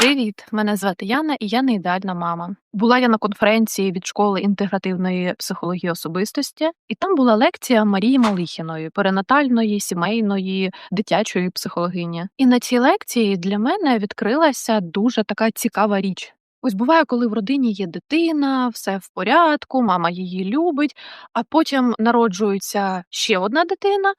Привіт, мене звати Яна, і я не ідеальна мама. Була я на конференції від школи інтегративної психології особистості, і там була лекція Марії Малихіної, перинатальної, сімейної, дитячої психологині. І на цій лекції для мене відкрилася дуже така цікава річ. Ось буває, коли в родині є дитина, все в порядку, мама її любить, а потім народжується ще одна дитина,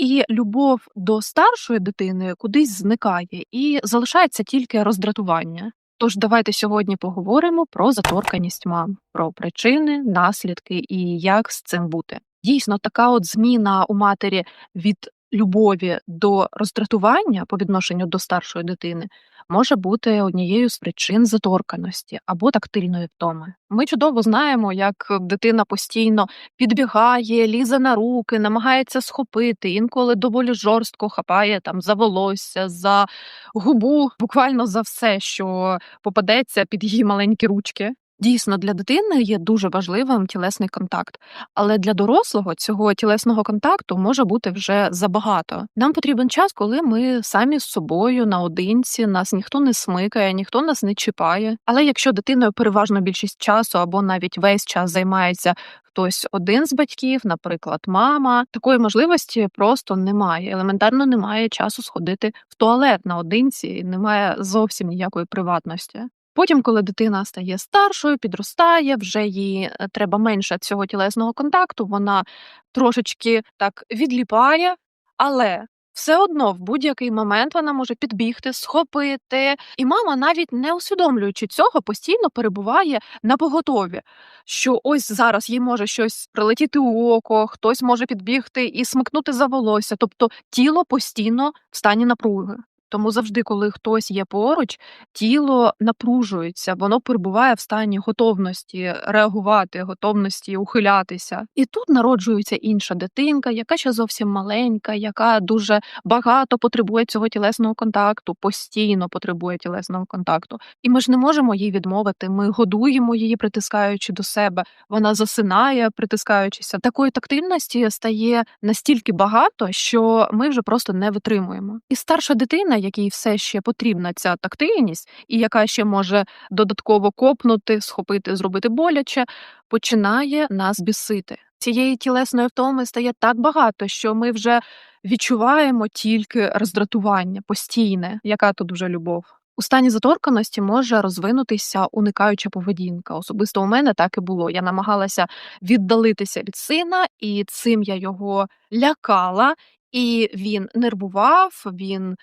і любов до старшої дитини кудись зникає, і залишається тільки роздратування. Тож давайте сьогодні поговоримо про заторканість мам, про причини, наслідки і як з цим бути. Дійсно, така от зміна у матері від любові до роздратування по відношенню до старшої дитини може бути однією з причин заторканості або тактильної втоми. Ми чудово знаємо, як дитина постійно підбігає, лізе на руки, намагається схопити, інколи доволі жорстко хапає там за волосся, за губу, буквально за все, що попадеться під її маленькі ручки. Дійсно, для дитини є дуже важливим тілесний контакт, але для дорослого цього тілесного контакту може бути вже забагато. Нам потрібен час, коли ми самі з собою наодинці, нас ніхто не смикає, ніхто нас не чіпає. Але якщо дитиною переважно більшість часу або навіть весь час займається хтось один з батьків, наприклад, мама, такої можливості просто немає. Елементарно немає часу сходити в туалет наодинці, немає зовсім ніякої приватності. Потім, коли дитина стає старшою, підростає, вже їй е, треба менше цього тілесного контакту, вона трошечки так відліпає, але все одно в будь-який момент вона може підбігти, схопити, і мама, навіть не усвідомлюючи цього, постійно перебуває на поготові, що ось зараз їй може щось прилетіти у око, хтось може підбігти і смикнути за волосся, тобто тіло постійно в стані напруги. Тому завжди, коли хтось є поруч, тіло напружується, воно перебуває в стані готовності реагувати, готовності ухилятися. І тут народжується інша дитинка, яка ще зовсім маленька, яка дуже багато потребує цього тілесного контакту, постійно потребує тілесного контакту. І ми ж не можемо їй відмовити. Ми годуємо її, притискаючи до себе. Вона засинає, притискаючися. Такої тактильності стає настільки багато, що ми вже просто не витримуємо. І старша дитина якій все ще потрібна ця тактильність, і яка ще може додатково копнути, схопити, зробити боляче, починає нас бісити. Цієї тілесної втоми стає так багато, що ми вже відчуваємо тільки роздратування постійне, яка тут вже любов. У стані заторканості може розвинутися уникаюча поведінка. Особисто у мене так і було. Я намагалася віддалитися від сина, і цим я його лякала, і він нервував, він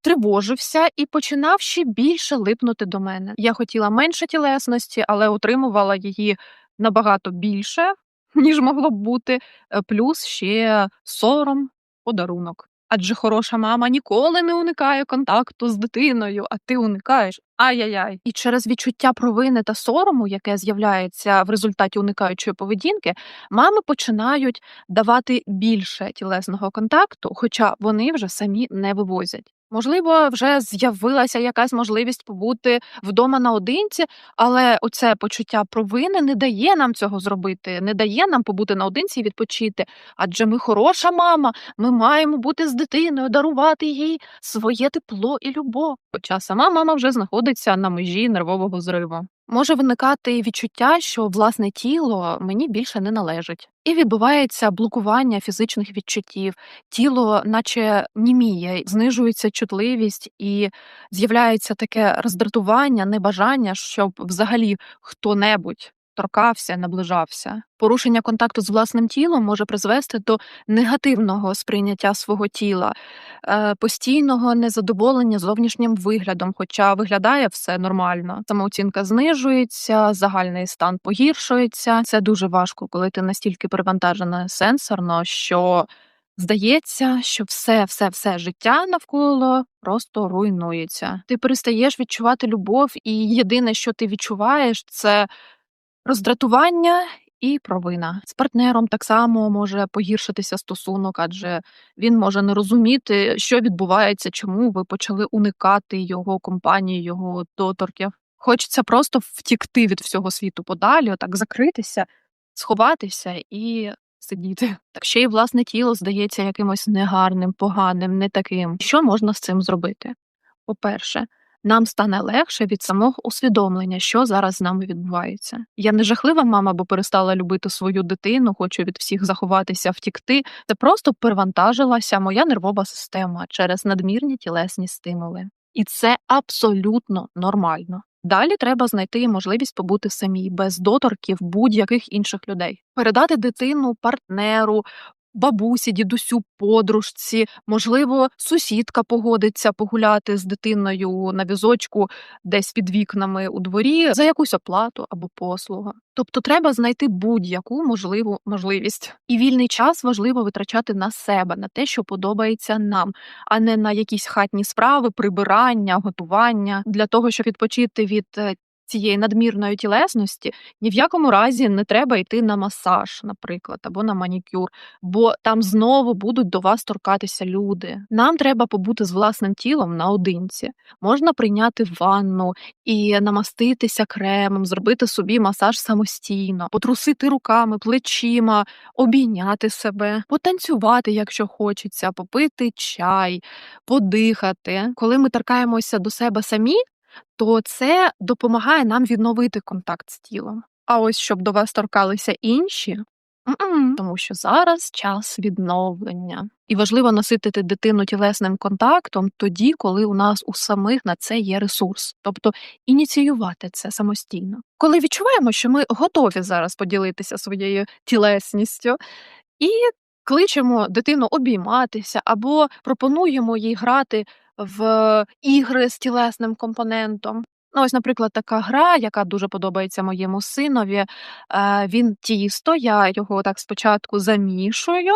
тривожився і починав ще більше липнути до мене. Я хотіла менше тілесності, але отримувала її набагато більше, ніж могло б бути, е, плюс ще сором, подарунок. Адже хороша мама ніколи не уникає контакту з дитиною, а ти уникаєш. Ай-яй-яй. І через відчуття провини та сорому, яке з'являється в результаті уникаючої поведінки, мами починають давати більше тілесного контакту, хоча вони вже самі не вивозять. Можливо, вже з'явилася якась можливість побути вдома наодинці, але оце почуття провини не дає нам цього зробити, не дає нам побути наодинці і відпочити. Адже ми хороша мама, ми маємо бути з дитиною, дарувати їй своє тепло і любов. Хоча сама мама вже знаходиться на межі нервового зриву. Може виникати відчуття, що власне тіло мені більше не належить, і відбувається блокування фізичних відчуттів, тіло, наче німіє, знижується чутливість і з'являється таке роздратування, небажання, щоб взагалі хто-небудь торкався, наближався. Порушення контакту з власним тілом може призвести до негативного сприйняття свого тіла, е, постійного незадоволення зовнішнім виглядом, хоча виглядає все нормально. Самооцінка знижується, загальний стан погіршується. Це дуже важко, коли ти настільки перевантажена сенсорно, що здається, що все, все, все життя навколо просто руйнується. Ти перестаєш відчувати любов, і єдине, що ти відчуваєш, це роздратування і провина. З партнером так само може погіршитися стосунок, адже він може не розуміти, що відбувається, чому ви почали уникати його компанії, його доторків. Хочеться просто втікти від всього світу подалі, отак закритися, сховатися і сидіти. Так ще й власне тіло здається якимось негарним, поганим, не таким. Що можна з цим зробити? По-перше, нам стане легше від самого усвідомлення, що зараз з нами відбувається. Я не жахлива мама, бо перестала любити свою дитину, хочу від всіх заховатися, втікти. Це просто перевантажилася моя нервова система через надмірні тілесні стимули. І це абсолютно нормально. Далі треба знайти можливість побути самій без доторків будь-яких інших людей, передати дитину партнеру, бабусі, дідусю, подружці, можливо, сусідка погодиться погуляти з дитиною на візочку десь під вікнами у дворі за якусь оплату або послугу. Тобто треба знайти будь-яку можливу можливість. І вільний час важливо витрачати на себе, на те, що подобається нам, а не на якісь хатні справи, прибирання, готування для того, щоб відпочити від е, цієї надмірної тілесності, ні в якому разі не треба йти на масаж, наприклад, або на манікюр, бо там знову будуть до вас торкатися люди. Нам треба побути з власним тілом наодинці. Можна прийняти ванну і намаститися кремом, зробити собі масаж самостійно, потрусити руками, плечима, обійняти себе, потанцювати, якщо хочеться, попити чай, подихати. Коли ми торкаємося до себе самі, то це допомагає нам відновити контакт з тілом. А ось щоб до вас торкалися інші. м-м, Тому що зараз час відновлення, і важливо наситити дитину тілесним контактом тоді, коли у нас у самих на це є ресурс, тобто ініціювати це самостійно. Коли відчуваємо, що ми готові зараз поділитися своєю тілесністю, і кличемо дитину обійматися або пропонуємо їй грати в ігри з тілесним компонентом. Ну, ось, наприклад, така гра, яка дуже подобається моєму синові. Е, він тісто, я його так спочатку замішую,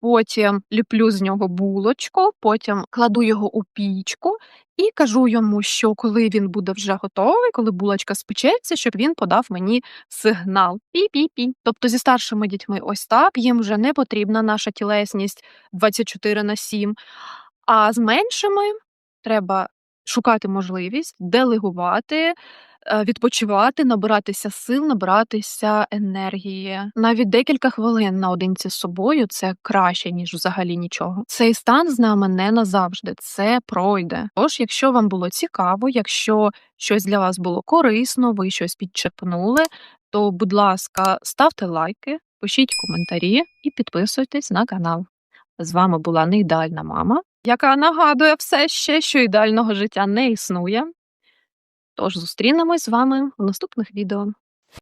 потім ліплю з нього булочку, потім кладу його у пічку і кажу йому, що коли він буде вже готовий, коли булочка спечеться, щоб він подав мені сигнал пі-пі-пі. Тобто зі старшими дітьми ось так, їм вже не потрібна наша тілесність 24 на 7, а з меншими треба шукати можливість делегувати, е, відпочивати, набиратися сил, набиратися енергії. Навіть декілька хвилин наодинці з собою це краще, ніж взагалі нічого. Цей стан з нами не назавжди, це пройде. Тож, якщо вам було цікаво, якщо щось для вас було корисно, ви щось підчерпнули, то, будь ласка, ставте лайки, пишіть коментарі і підписуйтесь на канал. З вами була неідеальна мама, яка нагадує все ще, що ідеального життя не існує. Тож зустрінемось з вами в наступних відео.